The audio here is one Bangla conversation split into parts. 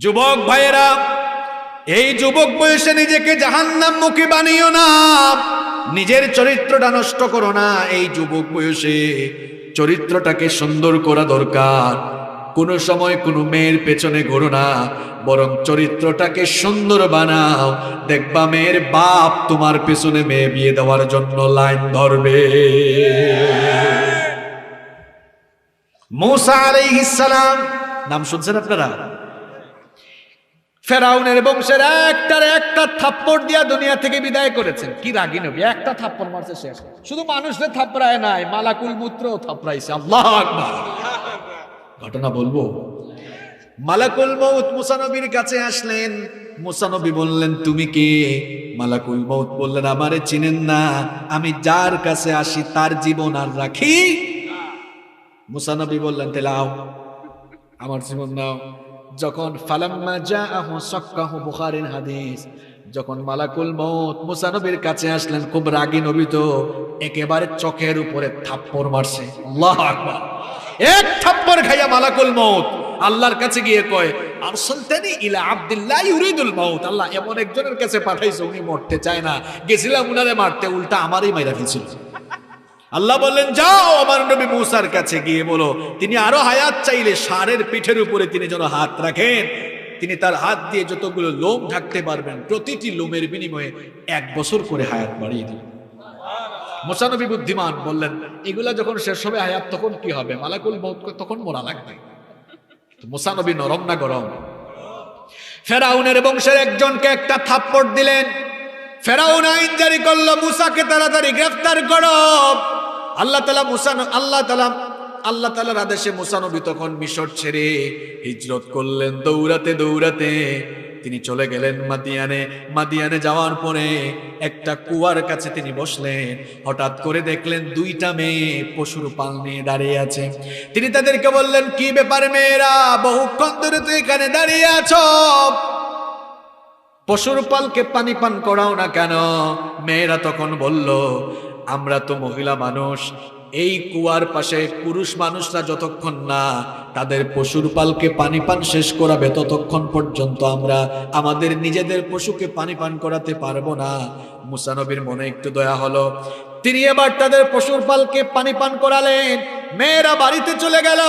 যুবক ভাইয়েরা, এই যুবক বয়সে নিজেকে জাহান্নাম মুখী বানিও না। নিজের চরিত্রটা নষ্ট করো না, এই যুবক বয়সে চরিত্রটাকে সুন্দর করা দরকার। কোনো সময় কোনো মেয়ের পেছনে ঘোরো না, বরং চরিত্রটাকে সুন্দর বানাও। দেখবা মেয়ের বাপ তোমার পেছনে মেয়ে বিয়ে দেওয়ার জন্য লাইন ধরবে। মৌসা আলাইহিস সালাম, নাম শুনছেন আপনারা? ফেরাউনের বংশের একটার একটা থাপ্পড় দিয়া দুনিয়া থেকে বিদায় করেছেন। কি রাগি নবী, একটা থাপ্পড় মারছে শেষ। শুধু মানুষদের থাপড়ায় নাই, মালাকুল মূত্র থাপড়াইছে আল্লাহ ঘটনা বলব? মালাকুল মৌত মুসানবীর কাছে আসলেন। মুসানবী বললেন, তুমি কে? মালাকুল মৌত বললেন, আমারে চিনেন না, আমি যার কাছে আসি তার জীবন আর রাখি। মুসানবী বললেন তাহলে আও আমার জীবন নাও। যখন ফালাম্মা জাআহু সাক্কাহু বুখারীর হাদিস, যখন মালাকুল মউত মুসা নবীর কাছে আসলেন, খুব রাগী নবী তো, একেবারে চোখের উপরে থাপ্পড় মারছে। আল্লাহু আকবার। এক থাপ্পড় খাইয়া মালাকুল মত আল্লাহর কাছে গিয়ে কয়, আরসালতানি ইলা আব্দুল্লাহ ইউরিদুল মাউত। আল্লাহ এমন একজনের কাছে পাঠাইছে, উনি মরতে চায় না। গেছিলাম উনারে মারতে, উল্টা আমারই মাইরা ফেলছিল। আল্লাহ বললেন, যাও আমার নবী মূসার কাছে গিয়ে বলো, তিনি আরও হায়াত চাইলে ষাঁড়ের পিঠের উপরে তিনি যেন হাত রাখেন। তিনি তার হাত দিয়ে যতগুলো লোম ঢাকতে পারবেন, প্রতিটি লোমের বিনিময়ে এক বছর করে হায়াত বাড়িয়ে দিন মোসানবী বুদ্ধিমান, বললেন, এগুলা যখন শেষ হবে হায়াত, তখন কি হবে? মালাকুল মৌত তখন মরা লাগবে। মোসানবী নরম না গরম? ফেরাউনের বংশের একজনকে একটা থাপ্পড় দিলেন। ফেরাউন আইন জারি করল, মুসাকে তাড়াতাড়ি গ্রেফতার করো। আল্লাহ তালা মুসান আল্লাহ তালা আল্লাহ তালার আদেশে মুসানবী তখন মিশর ছেড়ে হিজরত করলেন দৌড়াতে দৌড়াতে। তিনি চলে গেলেন মাদিয়ানে। মাদিয়ানে যাওয়ার পরে একটা কুয়ার কাছে তিনি বসলেন। হঠাৎ করে দেখলেন দুইটা মেয়ে পশুর পাল নিয়ে দাঁড়িয়ে আছে। তিনি তাদেরকে বললেন, কি ব্যাপার মেয়েরা? বহুক্ষণ ধরে তো এখানে দাঁড়িয়ে আছো। পশুর পালকে পানি পান করাও না কেন? মেয়েরা তখন বলল আমরা তো মহিলা মানুষ। এই কুয়ার পাশে পুরুষ মানুষরা যতক্ষণ না তাদের পশুর পালকে পানি পান শেষ করাবে, ততক্ষণ পর্যন্ত আমরা আমাদের নিজেদের পশুকে পানি পান করাতে পারব না। মুসানবীর মনে একটু দয়া হলো। তিনি এবার তাদের পশুর পালকে পানি পান করালেন। মেয়েরা বাড়িতে চলে গেল।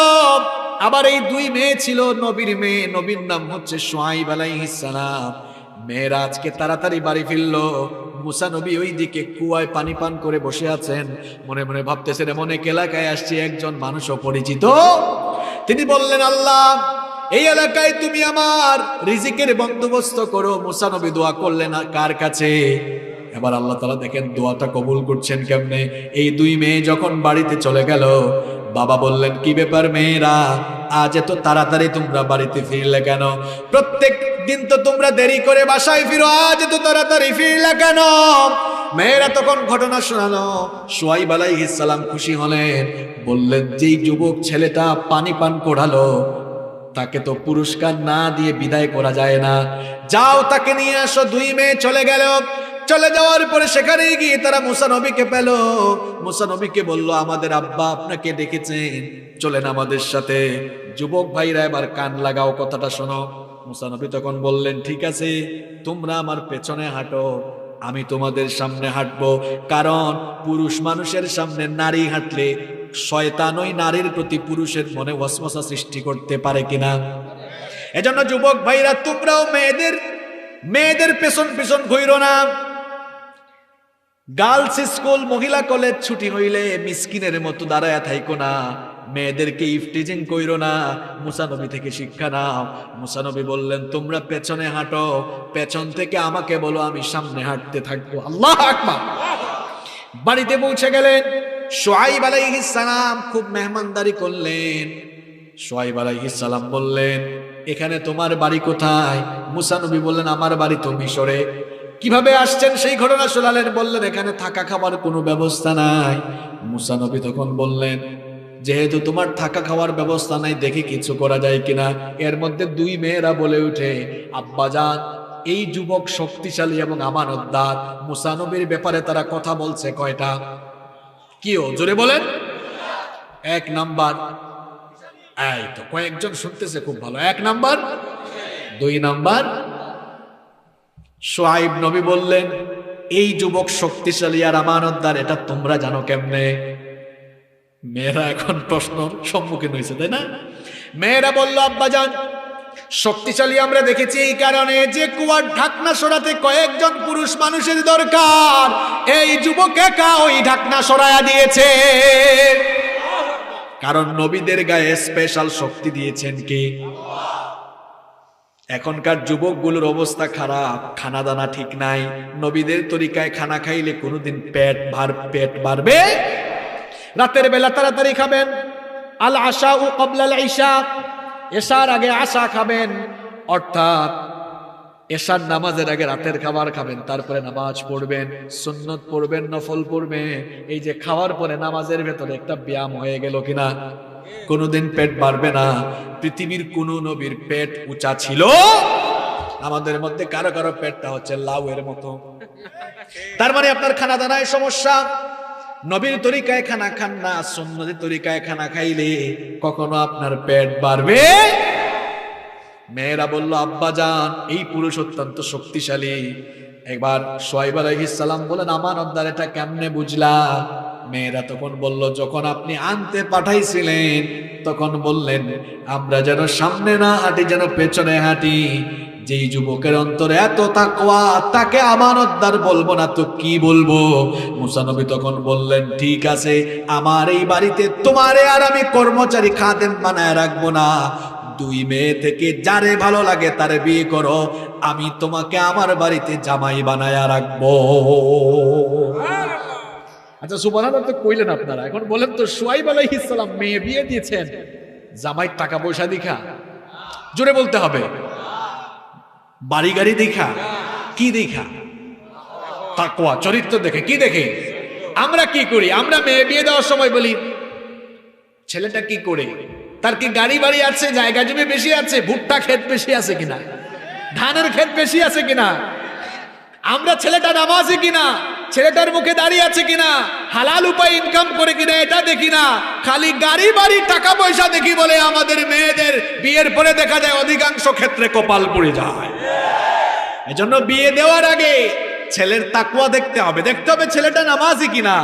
আবার এই দুই মেয়ে ছিল নবীর মেয়ে। নবীর নাম হচ্ছে সোয়াইব আলাইহিস সালাম। মেয়েরা আজকে তাড়াতাড়ি বাড়ি ফিরল। মুসা নবী ওই দিকে কুয়ায় পানি পান করে বসে আছেন। মনে মনে ভাবতেছেন, এমন এক এলাকায় আসছে একজন মানুষও পরিচিত। তিনি বললেন, আল্লাহ, এই এলাকায় তুমি আমার রিজিকের বন্দোবস্ত করো। মুসা নবী দোয়া করলেন কার কাছে? এবার আল্লাহ তালা দেখেন, দোয়াটা কবুল করছেন কেমনে? এই দুই মেয়ে যখন বাড়িতে চলে গেল, বাবা বললেন, কি ব্যাপার মেয়েরা? আজ এত তাড়াতাড়ি তোমরা বাড়িতে ফিরলে কেন? প্রত্যেক দিন তো তোমরা দেরি করে বাসায় ফিরো, আজ এত তাড়াতাড়ি ফিরলে কেন? মেয়েরা তখন ঘটনা শোনালো। সোয়াইব আলাইহিস সালাম খুশি হলেন, বললেন, যেই যুবক ছেলেটা পানি পান করালো, তাকে তো পুরস্কার না দিয়ে বিদায় করা যায় না। যাও তাকে নিয়ে আসো, দুই মেয়ে চলে গেল। চলে যাওয়ার পরে সেখানে গিয়ে তারা মুসা নবীকে পেল। মুসা নবীকে বলল, আমাদের আব্বা আপনাকে ডেকেছেন। চলেন আমাদের সাথে। যুবক ভাইরা, এবার কান লাগাও কথাটা শোনো। মুসা নবী তখন বললেন, ঠিক আছে, তোমরা আমার পেছনে হাঁটো, আমি তোমাদের সামনে হাঁটবো। কারণ পুরুষ মানুষের সামনে নারী হাঁটলে শয়তান ওই নারীর প্রতি পুরুষের মনে ওয়াসমসা সৃষ্টি করতে পারে কিনা? এজন্য যুবক ভাইরা, তোমরাও মেয়েদের মেয়েদের পেছন পেছন ঘুরো না। গার্লস স্কুল, মহিলা কলেজ ছুটি হইলে মিসকিনের মতো দাঁড়ায় থাইকো না। মেয়েদেরকে ইফটিজিং কইরো না। মুসানবী থেকে শিক্ষা নাও। মুসানবী বললেন, তোমরা পেছনে হাঁটো। পেছন থেকে আমাকে বলো, আমি সামনে হাঁটতে থাকব। আল্লাহ আকবার। বাড়িতে পৌঁছে গেলেন। সোয়াইব আলাইহিস সালাম খুব মেহমানদারি করলেন। সোয়াইব আলাইহিস সালাম বললেন, এখানে তোমার বাড়ি কোথায়? মুসানবী বললেন, আমার বাড়ি তো মিশরে। কীভাবে আসছেন সেই ঘটনা শোনালেন? বললেন, এখানে থাকা খাবার কোনো ব্যবস্থা নাই। মুসানবী তখন বললেন, যেহেতু তোমার থাকা খাওয়ার ব্যবস্থা নাই, দেখে কিছু করা যায় কিনা? এর মধ্যে দুই মেয়েরা বলে উঠে, আব্বাজান, এই যুবক শক্তিশালী এবং আমানতদার। মুসানবীর ব্যাপারে তারা কথা বলছে কয়টা? কি ও জোরে বলেন। এক নাম্বার। এই তো, কয়েকজন শুনতেছে খুব ভালো। এক নাম্বার। দুই নাম্বার। সোয়াইব নবী বললেন, এই যুবক শক্তিশালী আর আমানতদার, এটা তোমরা জানো কেমনে? মেয়েরা এখন প্রশ্ন সম্মুখীন হয়েছে, তাই না? মেয়েরা বলল, আব্বাজান, শক্তিশালী আমরা দেখেছি এই কারণে যে কুয়ার ঢাকনা সরাতে কয়েকজন পুরুষ মানুষের দরকার। এই যুবক একা ওই ঢাকনা সরায়া দিয়েছে। কারণ নবীদের গায়ে স্পেশাল শক্তি দিয়েছেন কি? এখনকার যুবকগুলোর অবস্থা খারাপ খানা দানা ঠিক নাই, নবীদের তরিকায় খানা খাইলে কোনোদিন পেট ভার, পেট বাড়বে? রাতের বেলা তাড়াতাড়ি খাবেন। আল আশা ও কবলাল ঈশা, এশার আগে আশা খাবেন। অর্থাৎ এশার নামাজের আগে রাতের খাবার খাবেন, তারপরে নামাজ পড়বেন, সুন্নত পড়বেন, নফল পড়বেন। এই যে খাওয়ার পরে নামাজের ভেতরে একটা ব্যায়াম হয়ে গেল কিনা? কোনোদিন পেট বাড়বে না। পৃথিবীর কোন নবীর পেট উঁচা ছিল। আমাদের মধ্যে কারও কারও পেটটা হচ্ছে লাউয়ের মতো। তার মানে আপনার খানা দানায় সমস্যা। নবীর তরিকায় খানা খান না, সুন্নতের তরিকায় খানা খাইলে কখনো আপনার পেট বাড়বে। মেয়েরা বলল, আব্বা যান এই পুরুষ অত্যন্ত শক্তিশালী। একবার সোয়াইব আলাইহিসালাম বলেন, আমার অদ্দার এটা কেমনে বুঝলা? মেয়েরা তখন বলল, যখন আপনি আনতে পাঠাইছিলেন, তখন বললেন, আমরা যেন সামনে না হাঁটি, যেন পেছনে হাঁটি। যেই যুবকের অন্তরে এত তাকওয়া, তাকে আমানতদার বলব না, তো কি বলব? মুসানবী তখন বললেন, ঠিক আছে, আমার এই বাড়িতে তোমারে আর আমি কর্মচারী খাদেম বানায় রাখব না। দুই মেয়ে থেকে যারে ভালো লাগে তারে বিয়ে করো, আমি তোমাকে আমার বাড়িতে জামাই বানায়া রাখব। আচ্ছা সুবহান তো কইলেন আপনারা, এখন বলেন তো সোয়াইব আলাইহিস সালাম মেয়ে বিয়ে দিয়েছেন? জামাই টাকা পয়সা দেখা। জোরে বলতে হবে। বাড়ি গাড়ি দেখা। কি দেখা? তাকওয়া, চরিত্র দেখে, কি দেখে? আমরা কি করি? আমরা মেয়ে বিয়ে দেওয়ার সময় বলি, ছেলেটা কি করে? তার কি গাড়ি বাড়ি আছে, জায়গা জমি বেশি আছে, ভুট্টা ক্ষেত বেশি আছে কিনা? ধানের ক্ষেত বেশি আছে কিনা? আমরা ছেলেটা নামাজে কিনা? ছেলেটার মুখে দাঁড়িয়ে আছে কিনা? হালাল উপায় ইনকাম করে কিনা এটা দেখি না। খালি গাড়ি বাড়ি, টাকা পয়সা দেখি বলে আমাদের মেয়েদের বিয়ের পরে দেখা যায় অধিকাংশ ক্ষেত্রে কপাল পড়ে যায়। এজন্য বিয়ে দেওয়ার আগে ছেলের তাকুয়া দেখতে হবে। দেখতে হবে ছেলেটা নামাজি কিনা।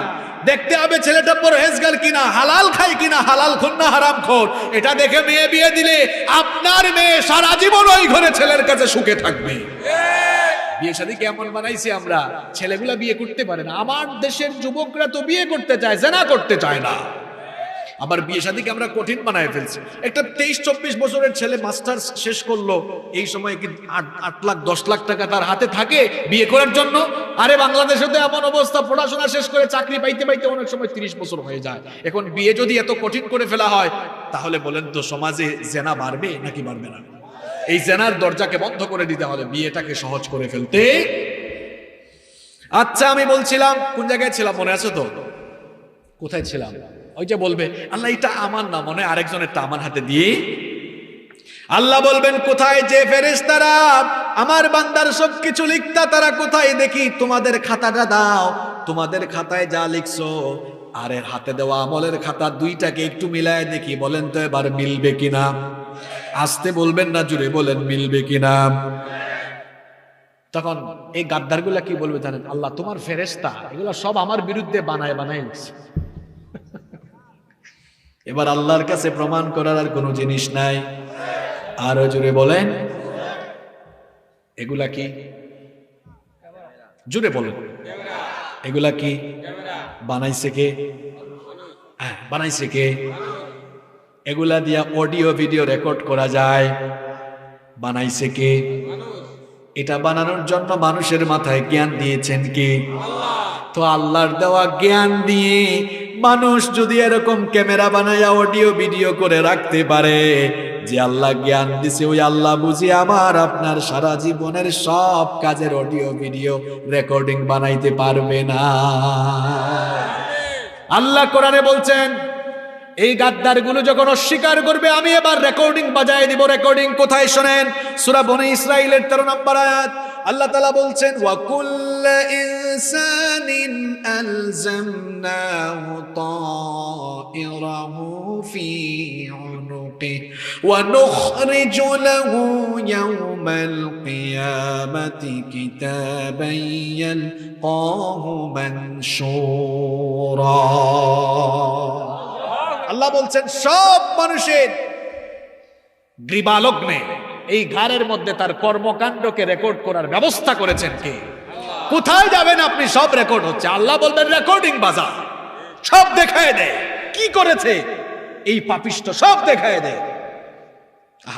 দেখতে হবে ছেলেটা পরহেজগার কিনা, হালাল খায় কিনা, হালাল খুন না হারাম খোর। এটা দেখে মেয়ে বিয়ে দিলে আপনার মেয়ে সারা জীবন ওই ঘরে ছেলের কাছে সুখে থাকবে। বিয়ে শাদী কেমন বানাইছি আমরা? ছেলেগুলা বিয়ে করতে পারে না। আমার দেশের যুবকরা তো বিয়ে করতে চায়, জেনা করতে চায় না। আবার বিয়ে শাদীকে আমরা কঠিন বানায় ফেলছি। একটা তেইশ, চব্বিশ বছরের ছেলে মাস্টার্স শেষ করল, এই সময় কি আট লাখ, দশ লাখ টাকা তার হাতে থাকে বিয়ে করার জন্য? আরে বাংলাদেশে তো এমন অবস্থা, পড়াশোনা শেষ করে চাকরি পাইতে পাইতে অনেক সময় তিরিশ বছর হয়ে যায়। এখন বিয়ে যদি এত কঠিন করে ফেলা হয়, তাহলে বলেন তো সমাজে জেনা বাড়বে নাকি বাড়বে না? এই জেনার দরজাকে বন্ধ করে দিতে হবে, বিয়েটাকে সহজ করে ফেলতে। আচ্ছা আমি বলছিলাম, কোন জায়গায় ছিলাম, মনে আছে তো? কোথায় ছিলাম? ওই যে বলবে, আল্লাহ, এটা আমার না, মনে হয় আরেকজনেরটা আমার হাতে দিয়ে। আল্লাহ বলবেন, কোথায় যে ফেরেশতারা, আমার বান্দার সব কিছু লিখতা, তারা কোথায় দেখি? তোমাদের খাতাটা দাও, তোমাদের খাতায় যা লিখছো আর এর হাতে দেওয়া আমলের খাতা দুইটাকে একটু মিলায় দেখি, বলেন তো এবার মিলবে কিনা? আসতে বলবেন না, জুড়ে বলেন মিলবে কিনা? তখন এই গাদ্দারগুলা কি বলবে জানেন? আল্লাহ তোমার ফেরেশতা, এগুলো সব আমার বিরুদ্ধে বানায় বানায় এবার আল্লাহর কাছে প্রমাণ করার আর কোনো জিনিস নাই। আরও জুড়ে বলেন। এগুলা কি? জুড়ে বলেন। এগুলা কি? বানাইছে কে? বানাইছে কে? এগুলা দিয়া অডিও ভিডিও রেকর্ড করা যায়। বানাইছে কে? এটা বানানোর জন্য মানুষের মাথায় জ্ঞান দিয়েছেন কি? তো আল্লাহর দেওয়া জ্ঞান দিয়ে মানুষ যদি এরকম ক্যামেরা বানায়া অডিও ভিডিও করে রাখতে পারে যে আল্লাহ জ্ঞান দিছে, ওই আল্লাহ বুঝি আমার আপনার সারা জীবনের সব কাজের অডিও, ভিডিও, রেকর্ডিং বানাইতে পারবে না। আল্লাহ কোরআনে বলছেন এই গাদ্দারগুলো যখন অস্বীকার করবে, আমি এবার রেকর্ডিং বাজায় দিব। রেকর্ডিং কোথায় শোনেন? সূরা বনি ইসরাইলের 13 নম্বর আয়াত। আল্লাহ তাআলা বলছেন, ওয়া কুল্লা ইনসানিন আলজামনাহু তাইরাহু ফি উনুকি ওয়া নুখরিজু লাহু ইয়াওমাল কিয়ামাতি কিতাবান ইয়ালকাহু মানশুরা। আল্লাহ বলছেন, সব মানুষের গ্রীবালগ্নে এই ঘাড়ের মধ্যে তার কর্মকাণ্ডকে রেকর্ড করার ব্যবস্থা করেছেন কে? কোথায় যাবেন আপনি? সব রেকর্ড হচ্ছে। আল্লাহ বলবেন রেকর্ডিং বাজা সব দেখায় দেয় কি করেছে? এই পাপিষ্ট সব দেখায় দেয়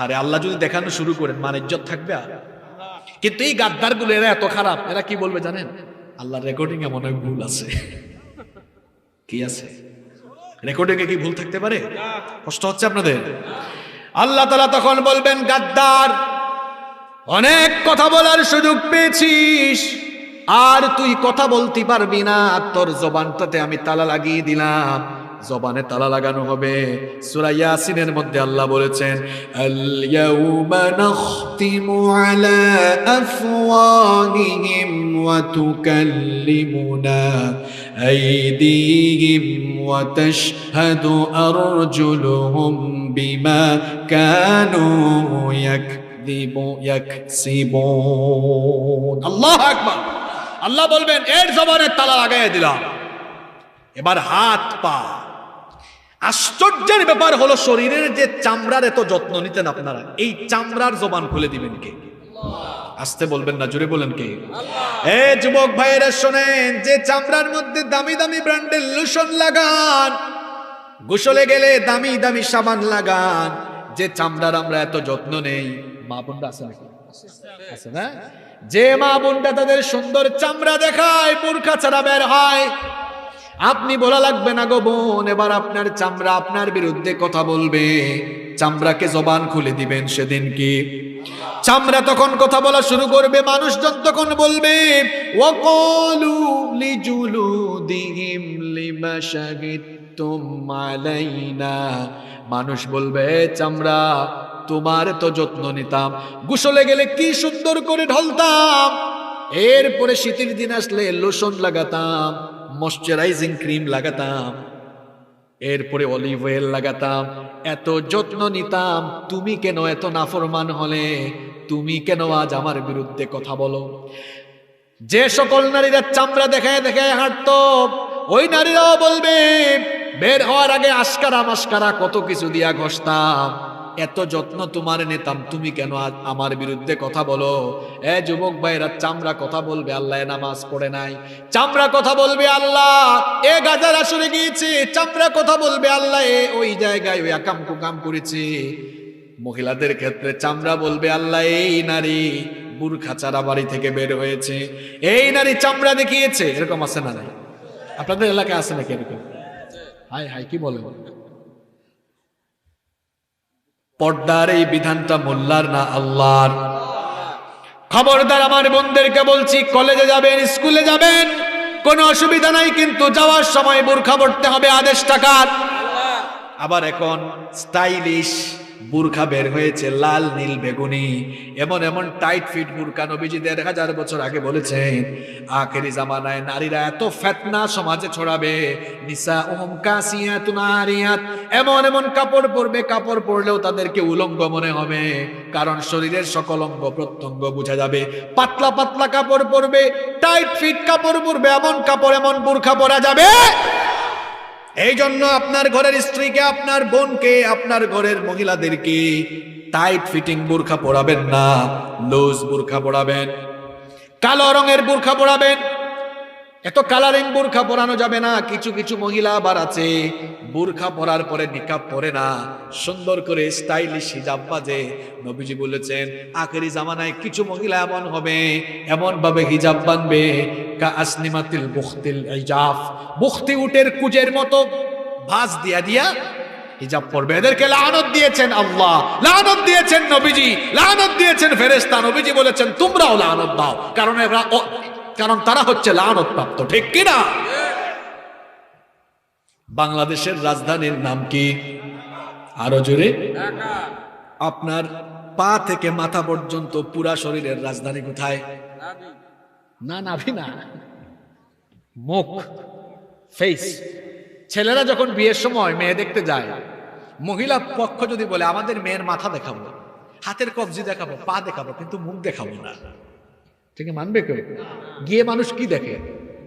আরে আল্লাহ যদি দেখানো শুরু করেন, মান ইজ্জত থাকবে আর। কিন্তু এই গাদ্দারগুলো, এরা এত খারাপ। এরা কি বলবে জানেন? আল্লাহ রেকর্ডিং এ মনে হয় ভুল আছে। কি আছে? রেকর্ডিং কি ভুল থাকতে পারে? কষ্ট হচ্ছে আপনাদের? আল্লাহ তালা তখন বলবেন, গাদ্দার, অনেক কথা বলার সুযোগ পেয়েছিস, আর তুই কথা বলতে পারবি না। তোর জবানটাতে আমি তালা লাগিয়ে দিলাম। জবানে তালা লাগানো হবে। সূরা ইয়াসিনের মধ্যে আল্লাহ বলেছেন আল ইয়াউমা নাখতিমু আলা আফওয়াহিহিম ওয়া তুকাল্লিমুনা আইদিহিম ওয়া তাশহাদু আরজুলুহুম বিমা কানু ইয়াকযিবু ইয়াকসিবুন। আল্লাহু আকবার। আল্লাহ বলবেন, এর জবানে তালা লাগাই দিলাম। এবার হাত পা আশ্চর্যের ব্যাপার হলো শরীরের যে চামড়ার এত যত্ন নিতেন আপনারা, এই চামড়ার জবান খুলে দিবেন কে? আসতে বলবেন না জুড়ে বলেন কে? এ যুবক ভাইয়েরা শোনেন, যে চামড়ার মধ্যে দামি দামি ব্র্যান্ডের লোশন লাগান, গোসলে গেলে দামি দামি সাবান লাগান, যে চামড়ার আমরা এত যত্ন নেই, মা বোনরা আছে নাকি? আছে না? যে মা বোনটা তাদের সুন্দর চামড়া দেখায়, বোরখা ছাড়া বের হয় আপনি বলা লাগবে না গো বোন, এবার আপনার চামড়া আপনার বিরুদ্ধে কথা বলবে। চামড়াকে জবান খুলে দিবেন সেদিন কি? চামড়া তখন কথা বলা শুরু করবে, মানুষজন তখন বলবে মানুষ বলবে চামড়া, তোমার তো যত্ন নিতাম। গোসলে গেলে কি সুন্দর করে ঢলতাম। এরপরে শীতের দিন আসলে লোশন লাগাতাম। ময়শ্চারাইজিং ক্রিম লাগাতাম, এরপরে অলিভ অয়েল লাগাতাম, এত যত্ন নিতাম, তুমি কেন এত নাফরমান হলে, তুমি কেন আজ আমার বিরুদ্ধে কথা বলো? যে সকল নারীরা চামড়া দেখায় দেখায় হাঁটত, ওই নারীরাও বলবে, বের হওয়ার আগে আস্কারা মাস্কারা কত কিছু দিয়া ঘষতাম। এত যত্ন তোমার নিতাম, তুমি কেন আমার বিরুদ্ধে কথা বলো? এ যুবক ভাইরা, চামড়া কথা বলবে, আল্লাহ নামাজ পড়ে নাই। চামড়া কথা বলবে আল্লাহ, এ গাজার আসরে গিয়েছে, চামড়া কথা বলবে আল্লাহ, এ ওই জায়গায় ওই আকাম কুকাম করেছে। মহিলাদের ক্ষেত্রে চামড়া বলবে আল্লাহ, এই নারী বুরখা চারা বাড়ি থেকে বের হয়েছে। এই নারী চামড়া দেখিয়েছে, এরকম আছে না নাই? আপনাদের এলাকায় আছে নাকি এরকম? হাই হাই কি বলে পর্দার এই বিধানটা মোল্লার না আল্লাহর? খবরদার আমার বোনদেরকে বলছি, কলেজে যাবেন, স্কুলে যাবেন, কোনো অসুবিধা নাই, কিন্তু যাওয়ার সময় বোরখা পড়তে হবে আদেশ টাকার আবার এখন স্টাইলিশ বুরখা বের হয়েছে, লাল, নীল, বেগুনি। এমন এমন টাইট ফিট বুরখা নবীজি দেড় হাজার বছর আগে বলেছেন, আখেরি জামানায় নারীরা এত ফেতনা সমাজে ছড়াবে। নিসা ওহম কাসিয়াতুন আরিয়াত। এমন এমন কাপড় পরবে, কাপড় পরলেও তাদেরকে উলঙ্গ মনে হবে। কারণ শরীরের সকল অঙ্গ প্রত্যঙ্গ বোঝা যাবে। পাতলা পাতলা কাপড় পরবে টাইট ফিট কাপড় পরবে, এমন কাপড়, এমন বুরখা পরা যাবে। এই জন্য আপনার ঘরের স্ত্রীকে, আপনার বোনকে, আপনার ঘরের মহিলাদেরকে টাইট ফিটিং বোরখা পরাবেন না লুজ বোরখা পরাবেন, কালো রঙের বোরখা পরাবেন। এত কালারিং বোরখা পরানো যাবে না, কিছু কিছু মহিলা আবার আছে। বোরখা পরার পরে নিকাব পরে না, সুন্দর করে স্টাইলিশ হিজাব বাজে। নবীজি বলেছেন, আখেরি জামানায় কিছু মহিলা এমন হবে এমন ভাবে হিজাব বানবে, কা আসনিমাতিল বুখতিল ইজাফ। বুখতি উটের কুজের মতো ভাঁজ দিয়া দিয়া হিজাব পড়বে এদেরকে লানত দিয়েছেন আল্লাহ, লানত দিয়েছেন নবীজি, লানত দিয়েছেন ফেরেশতা। নবীজি বলেছেন, তোমরাও লানত দাও। কারণ এরা কারণ তারা হচ্ছে লানত প্রাপ্ত ঠিক কিনা? বাংলাদেশের রাজধানীর নাম কি? আরও জোরে। আপনার পা থেকে মাথা পর্যন্ত পুরা শরীরের রাজধানী কোথায়? না না মুখ ফেস ছেলেরা যখন বিয়ের সময় মেয়ে দেখতে যায়, মহিলা পক্ষ যদি বলে, আমাদের মেয়ের মাথা দেখাবো, হাতের কবজি দেখাবো, পা দেখাবো, কিন্তু মুখ দেখাবো না। ঠিক মানবে কেউ গিয়ে মানুষ কি দেখে?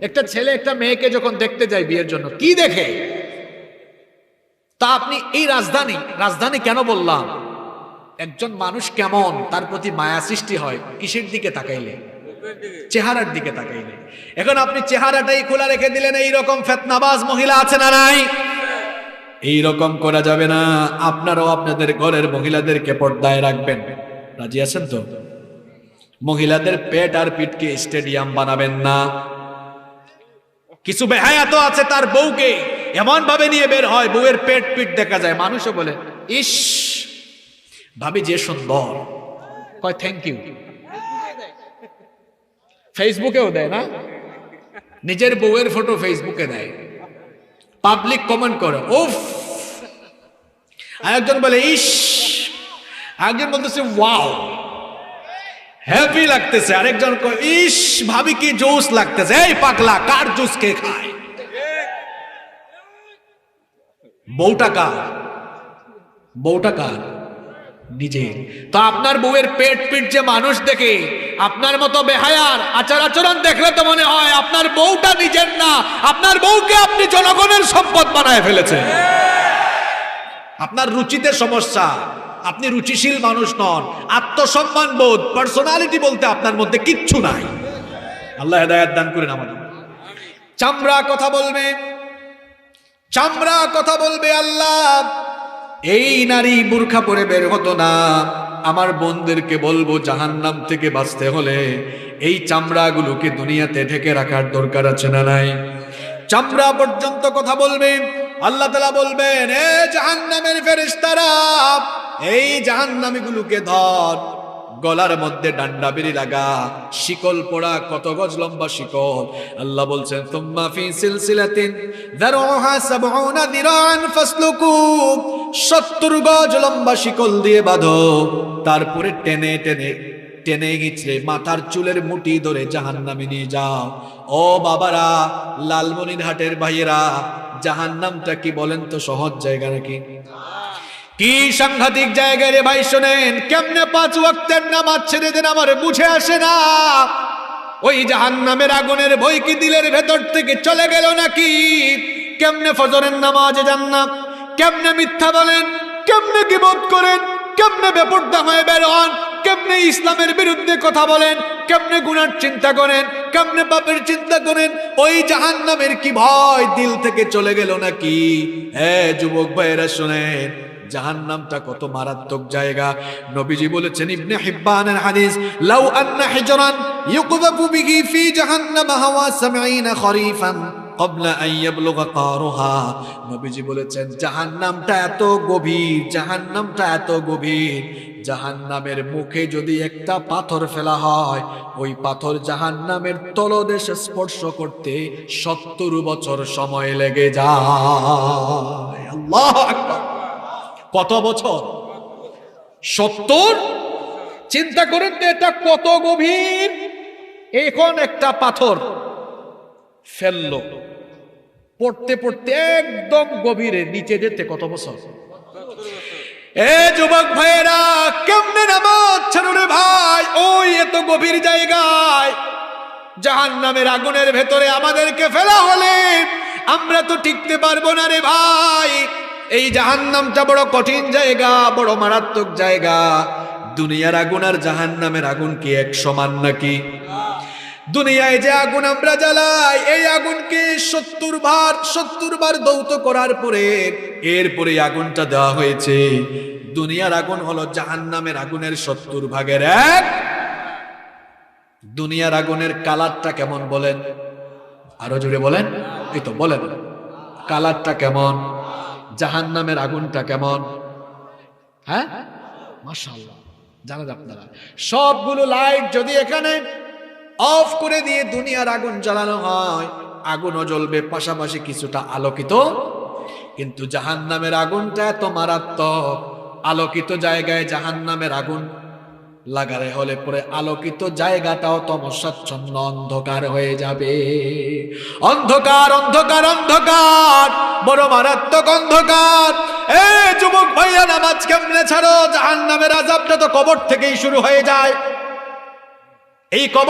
একটা ছেলে, একটা মেয়েকে যখন দেখতে যায় বিয়ের জন্য, কি দেখে? তা আপনি এই রাজধানী রাজধানী কেন বললাম? একজন মানুষ কেমন, তার প্রতি মায়া সৃষ্টি হয়, কিসের দিকে তাকাইলে? চেহারার দিকে তাকাইলে। এখন আপনি চেহারাটাই খোলা রেখে দিলেন এই রকম ফেতনাবাজ মহিলা আছে না নাই? এই রকম করা যাবে না, আপনারাও আপনাদের ঘরের মহিলাদেরকে পর্দায় রাখবেন। রাজি আছেন তো? মহিলাদের পেট আর পিঠকে স্টেডিয়াম বানাবেন না। কিছু বেহায়া তো আছে তার বউকে। এমন ভাবে নিয়ে বের হয়, বউয়ের পেট পিঠ দেখা যায়। মানুষও বলে, ইস, ভাবি যে সুন্দর। কয় থ্যাংক ইউ ফেসবুকেও দেয় না? নিজের বউয়ের ফটো ফেসবুকে দেয়। পাবলিক কমেন্ট করে, উফ! আরেকজন বলে, ইস! আরেকজন বলতেছে ওয়াও হ্যাপি লাগতেছে। আরেকজন ইস, ভাবি কি জুস লাগতেছে। এই পাগলা, কার জুস কে খায়? বউটা কার? বউটা কার? নিজের। তো আপনার বউয়ের পেট পিট যে মানুষ দেখে, আপনার মতো বেহায়ার আচার আচরণ দেখলে তো মনে হয় আপনার বউটা নিজের না, আপনার বউকে আপনি জনগণের সম্পদ বানায় ফেলেছেন। আপনার রুচিতে সমস্যা আপনি রুচিশীল মানুষ নন, আত্মসম্মান বোধ পার্সোনালিটি বলতে আপনার মধ্যে কিচ্ছু নাই। আল্লাহ হেদায়াত দান করেন আমাদের। চামড়া কথা বলবে, চামড়া কথা বলবে আল্লাহ, এই নারী বুর্খা পরে বের হতো না। আমার বোনদেরকে বলব, জাহান্নাম থেকে বাঁচতে হলে এই চামড়াগুলোকে দুনিয়াতে ঢেকে রাখার দরকার আছে না নাই? চামড়া পর্যন্ত কথা বলবে, আল্লাহ তালা বলবেন, এ জাহান্নামের ফেরেশতারা এই জাহান্নামীগুলোকে ধর। গলার মধ্যে ডান্ডা বেরি লাগা। শিকল পড়া কত গজ লম্বা শিকল। আল্লাহ বলছেন, তুম্মা ফি সিলসিলাতিন দারুহা সাবউনা দিরান ফাসলুকু। 70 গজ লম্বা শিকল দিয়ে বাঁধো। তারপরে টেনে টেনে টেনে গিছড়ে মাথার চুলের মুটি ধরে জাহান্নামে নিয়ে যাও। ও বাবারা, লালমনিরহাটের ভাইয়েরা, জাহান্নামটা কি বলেন তো সহজ জায়গা নাকি? কি সাংঘাতিক জায়গায় রে ভাই শোনেন? কেমনে পাঁচ ওয়াক্তের নামাজ ছেড়ে দেন আমার বুঝে আসে না। ওই জাহান্নামের আগুনের বই কি দিলের ভেতর থেকে চলে গেল নাকি? কেমনে ফজরের নামাজে যান না? কেমনে মিথ্যা বলেন? কেমনে গিবত করেন? কেমনে বেপর্দা হয়ে বের হন? কেমনে ইসলামের বিরুদ্ধে কথা বলেন? কেমনে গুনার চিন্তা করেন? কেমনে পাপের চিন্তা করেন? ওই জাহান্নামের কি ভয় দিল থেকে চলে গেল নাকি? হ্যাঁ যুবক ভাইয়েরা শোনেন জাহান্নামটা কত মারাত্মক জায়গা। নবীজি বলেছেন, ইবনে হিব্বানের হাদিস, লাউ আন্না হিজরান ইউকযাফু বিহি ফি জাহান্নাম হাওয়া 70 খরিফান এত গভীর, জাহান্নামটা এত গভীর, জাহান্নামের মুখে যদি একটা পাথর ফেলা হয়, ওই পাথর জাহান্নামের তলদেশে স্পর্শ করতে সত্তর বছর সময় লেগে যায়। আল্লাহ কত বছর? সত্তর? চিন্তা করেন তো এটা কত গভীর? এখন একটা পাথর ফেলল। পড়তে পড়তে একদম গভীরে, নিচে যেতে কত বছর? এ যুবক ভাইয়েরা, কেমনে নামাজ ছাড়ো রে ভাই? ওই এত গভীর জায়গায় জাহান নামের আগুনের ভেতরে আমাদেরকে ফেলা হলে আমরা তো টিকতে পারব না রে ভাই। এই জাহান্নামটা বড় কঠিন জায়গা, বড় মারাত্মক জায়গা। দুনিয়ার আগুন আর জাহান্নামের আগুন কি এক সমান নাকি? দুনিয়ায় যে আগুন আমরা জ্বালাই, এই আগুনকে সত্তর বার সত্তর বার দৌত করার পরে এরপরে আগুনটা দেওয়া হয়েছে। দুনিয়ার আগুন হলো জাহান্নামের আগুনের সত্তর ভাগের এক। দুনিয়ার আগুনের কালারটা কেমন বলেন? আরও জুড়ে বলেন? এই তো বলেন। কালারটা কেমন? জাহান্নামের আগুনটা কেমন? হ্যাঁ? মাশাআল্লাহ। জানেন আপনারা সবগুলো লাইট যদি এখানে অফ করে দিয়ে দুনিয়ার আগুন জ্বালানো হয়, আগুনও জ্বলবে, পাশাপাশি কিছুটা আলোকিত। কিন্তু জাহান নামের আগুনটা এত মারাত্মক, আলোকিত জায়গায় জাহান নামের আগুন লাগারে হলে পরে আলোকিত জায়গাটাও তমসাচ্ছন্ন অন্ধকার হয়ে যাবে। অন্ধকার অন্ধকার অন্ধকার, বড় মারাত্মক অন্ধকার। এ যুবক ভাইয়া, নামাজ কেমনে ছাড়ো? জাহান্নামের আজাবটা তো কবর থেকেই শুরু হয়ে যায়। এই কবর